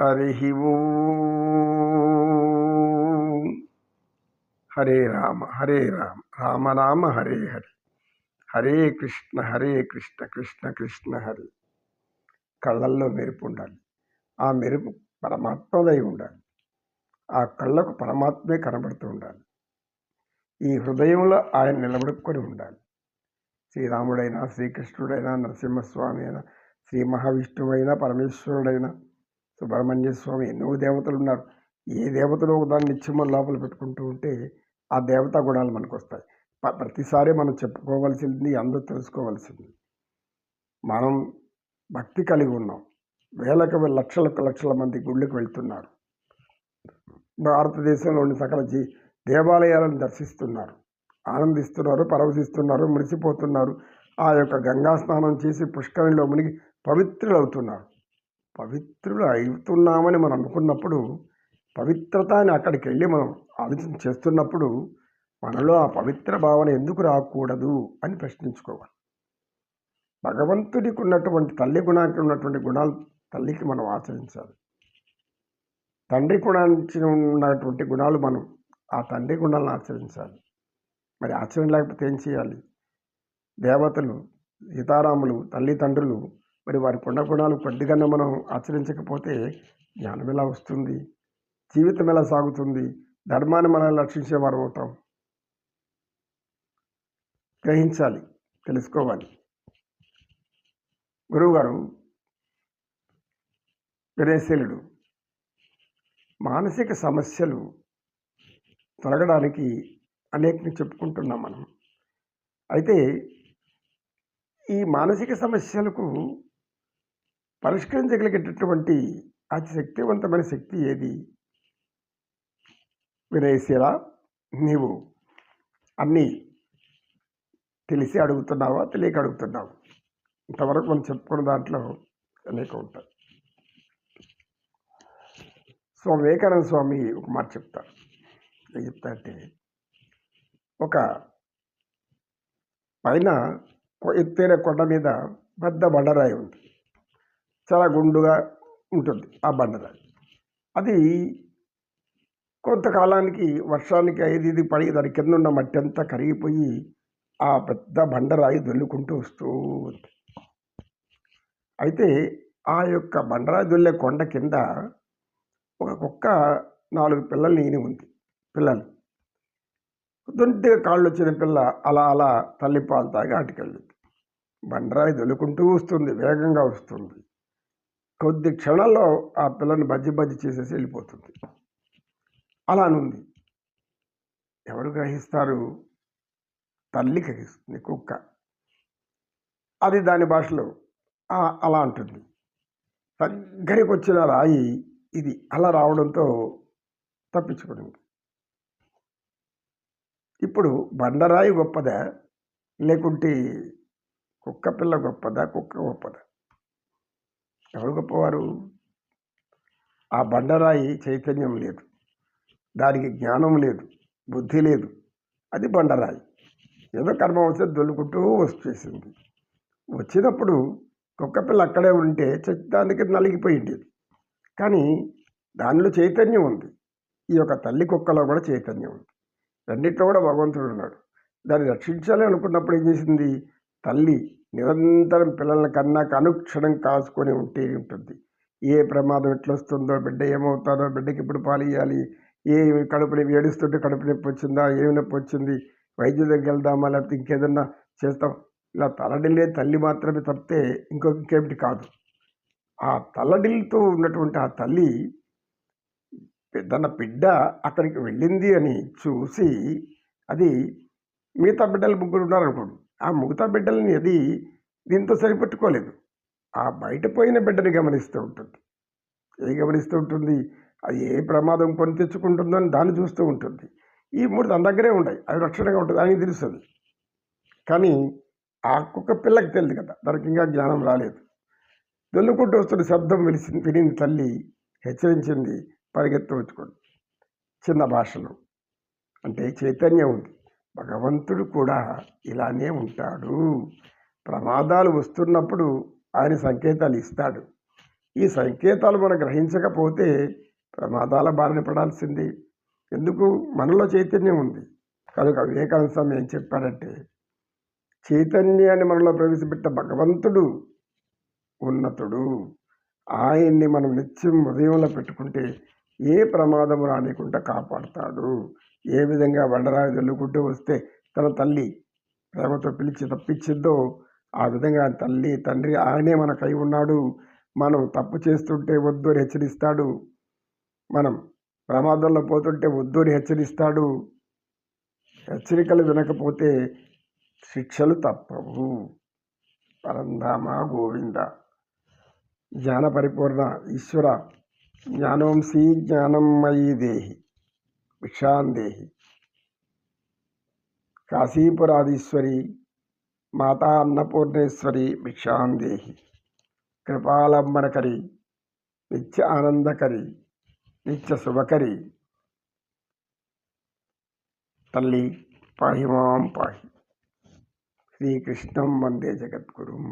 హరి హరే రామ హరే రామ రామ రామ హరే హరి. హరే కృష్ణ హరే కృష్ణ కృష్ణ కృష్ణ హరి. కళ్ళల్లో మెరుపు ఉండాలి. ఆ మెరుపు పరమాత్మదై ఉండాలి. ఆ కళ్ళకు పరమాత్మే కనబడుతూ ఉండాలి. ఈ హృదయంలో ఆయన నిలబడుకొని ఉండాలి. శ్రీరాముడైనా శ్రీకృష్ణుడైనా నరసింహస్వామి అయినా శ్రీ మహావిష్ణువైనా పరమేశ్వరుడైనా సుబ్రహ్మణ్య స్వామి ఎన్నో దేవతలు ఉన్నారు ఏ దేవతలు దాన్ని నిత్యం లోపల పెట్టుకుంటూ ఉంటే ఆ దేవతా గుణాలు మనకు వస్తాయి ప- ప్రతిసారి మనం చెప్పుకోవాల్సింది అందరూ తెలుసుకోవాల్సింది. మనం భక్తి కలిగి ఉన్నాం. వేలకు లక్షలకు లక్షల మంది గుళ్ళకి వెళ్తున్నారు. భారతదేశంలోని సకల జీ దేవాలయాలను దర్శిస్తున్నారు. ఆనందిస్తున్నారు పరవశిస్తున్నారు మురిసిపోతున్నారు. ఆ యొక్క గంగా స్నానం చేసి పుష్కరిణిలో మునిగి పవిత్రులవుతున్నారు. పవిత్రులు అవుతున్నామని మనం అనుకున్నప్పుడు పవిత్రత అని అక్కడికి వెళ్ళి మనం ఆలోచన చేస్తున్నప్పుడు మనలో ఆ పవిత్ర భావన ఎందుకు రాకూడదు అని ప్రశ్నించుకోవాలి. భగవంతుడికి ఉన్నటువంటి తల్లి గుణానికి ఉన్నటువంటి గుణాలు తల్లికి మనం ఆచరించాలి. తండ్రి గుణానికి ఉన్నటువంటి గుణాలు మనం ఆ తండ్రి గుణాలను ఆచరించాలి. మరి ఆచరణ లేకపోతే ఏం చేయాలి? దేవతలు సీతారాములు తల్లిదండ్రులు మరి వారి గుణ గుణాలు కొద్దిగా మనం ఆచరించకపోతే జ్ఞానం ఎలా వస్తుంది? జీవితం ఎలా సాగుతుంది? ధర్మాన్ని మనం రక్షించేవారు అవుతాం? గ్రహించాలి తెలుసుకోవాలి. గురువుగారు వినయశీలుడు మానసిక సమస్యలు తొలగడానికి అనేకని చెప్పుకుంటున్నాం మనం. అయితే ఈ మానసిక సమస్యలకు పరిష్కరించగలిగేటటువంటి అతి శక్తివంతమైన శక్తి ఏది? వినయశీల నీవు అన్నీ తెలిసి అడుగుతున్నావా? తెలియక అడుగుతున్నావు. ఇంతవరకు మనం చెప్పుకున్న దాంట్లో అనేక ఉంటాయి. స్వామి వివేకానంద స్వామి ఒక మాట చెప్తారు. ఏం చెప్తారంటే ఒక పైన కొ- ఎత్తైన కొండ మీద పెద్ద బండరాయి ఉంది. చాలా గుండుగా ఉంటుంది ఆ బండరాయి. అది కొంతకాలానికి వర్షానికి ఐదు ఇది పడి దాని కింద ఉన్న మట్టి అంతా కరిగిపోయి ఆ పెద్ద బండరాయి దొల్లుకుంటూ వస్తూ ఉంది. అయితే ఆ యొక్క బండరాయి దొల్లే కొండ కింద ఒక కుక్క నాలుగు పిల్లల్ని ఈని ఉంది పిల్లలు. దొంటిగా కాళ్ళు వచ్చిన పిల్ల అలా అలా తల్లి పాలు తాగి అటుకెళ్ళింది బండరాయి దొల్లుకుంటూ వస్తుంది వేగంగా వస్తుంది. కొద్ది క్షణాల్లో ఆ పిల్లని బజ్జి బజ్జి చేసేసి వెళ్ళిపోతుంది. అలా అనుంది ఎవరు గ్రహిస్తారు? తల్లి గ్రహిస్తుంది కుక్క. అది దాని భాషలో అలా అంటుంది. దగ్గరికి వచ్చిన రాయి ఇది అలా రావడంతో తప్పించుకునింది ఇప్పుడు బండరాయి గొప్పదా? లేకుంటే కుక్క పిల్ల గొప్పదా? కుక్క గొప్పదా? ఎవరు గొప్పవారు ఆ బండరాయి చైతన్యం లేదు. దానికి జ్ఞానం లేదు బుద్ధి లేదు. అది బండరాయి. ఏదో కర్మ వస్తే దొల్లుకుంటూ వచ్చేసింది. వచ్చినప్పుడు కుక్క పిల్ల అక్కడే ఉంటే చ- దానికి నలిగిపోయి ఉండేది కానీ దానిలో చైతన్యం ఉంది. ఈ యొక్క తల్లి కుక్కలో కూడా చైతన్యం ఉంది. రెండింటిలో కూడా భగవంతుడు ఉన్నాడు. దాన్ని రక్షించాలి అనుకున్నప్పుడు ఏం చేసింది? తల్లి నిరంతరం పిల్లల కన్నా అనుక్షణం కాసుకొని ఉంటే ఉంటుంది. ఏ ప్రమాదం ఎట్లా వస్తుందో బిడ్డ ఏమవుతారో బిడ్డకి ఇప్పుడు పాలు ఇవ్వాలి ఏ కడుపు నొప్పి ఏడుస్తుంటే కడుపు నొప్పి వచ్చిందా? ఏమి నొప్పి వచ్చింది? వైద్యుల దగ్గరికి వెళ్దామా? లేకపోతే ఇంకేదన్నా చేస్తాం. ఇలా తలడిల్లే తల్లి మాత్రమే తప్పితే ఇంకొక ఇంకేమిటి కాదు. ఆ తల్లడిల్లుతో ఉన్నటువంటి ఆ తల్లి తన బిడ్డ అక్కడికి వెళ్ళింది అని చూసి అది మిగతా బిడ్డలు ముగ్గురు ఉన్నారనుకోండి. ఆ మిగతా బిడ్డలని అది దీంతో సరిపెట్టుకోలేదు. ఆ బయట పోయిన బిడ్డని గమనిస్తూ ఉంటుంది. ఏ గమనిస్తూ ఉంటుంది? అది ఏ ప్రమాదం కొని తెచ్చుకుంటుందో అని దాన్ని చూస్తూ ఉంటుంది. ఈ మూడు తన దగ్గరే ఉన్నాయి. అవి రక్షణగా ఉంటుంది. అని తెలుస్తుంది. కానీ ఆ కుక్క పిల్లకి తెలియదు కదా. దానికి ఇంకా జ్ఞానం రాలేదు. దొల్లుకుంటూ వస్తున్న శబ్దం విలిసి వినింది తల్లి. హెచ్చరించింది. పరిగెత్తు వచ్చుకోండి చిన్న భాషలో. అంటే చైతన్యం ఉంది. భగవంతుడు కూడా ఇలానే ఉంటాడు. ప్రమాదాలు వస్తున్నప్పుడు ఆయన సంకేతాలు ఇస్తాడు. ఈ సంకేతాలు మనం గ్రహించకపోతే ప్రమాదాల బారిన పడాల్సింది. ఎందుకు? మనలో చైతన్యం ఉంది. కనుక వివేకానంద స్వామి ఏం చెప్పాడంటే చైతన్యాన్ని మనలో ప్రవేశపెట్ట భగవంతుడు ఉన్నతుడు. ఆయన్ని మనం నిత్యం హృదయంలో పెట్టుకుంటే ఏ ప్రమాదము రానికుండా కాపాడుతాడు. ఏ విధంగా బండరాయి చల్లుకుంటూ వస్తే తన తల్లి ప్రేమతో పిలిచి తప్పించిందో ఆ విధంగా తల్లి తండ్రి ఆయనే మనకై ఉన్నాడు. మనం తప్పు చేస్తుంటే వద్దు అని హెచ్చరిస్తాడు. మనం ప్రమాదంలో పోతుంటే వద్దు అని హెచ్చరిస్తాడు. హెచ్చరికలు వినకపోతే శిక్షలు తప్పవు. పరంధామ గోవింద. జ్ఞాన పరిపూర్ణ ఈశ్వర జ్ఞానవంశీ జ్ఞానమయీ దేహి. భిక్షాందేహి కాశీపురాధీశ్వరి మాతా అన్నపూర్ణేశ్వరి భిక్షాందేహి కృపాలంబనకరి నిత్య ఆనందకరి నిత్య శుభకరి తల్లి పాహి మాం పాహి శ్రీకృష్ణం వందే జగద్గురుం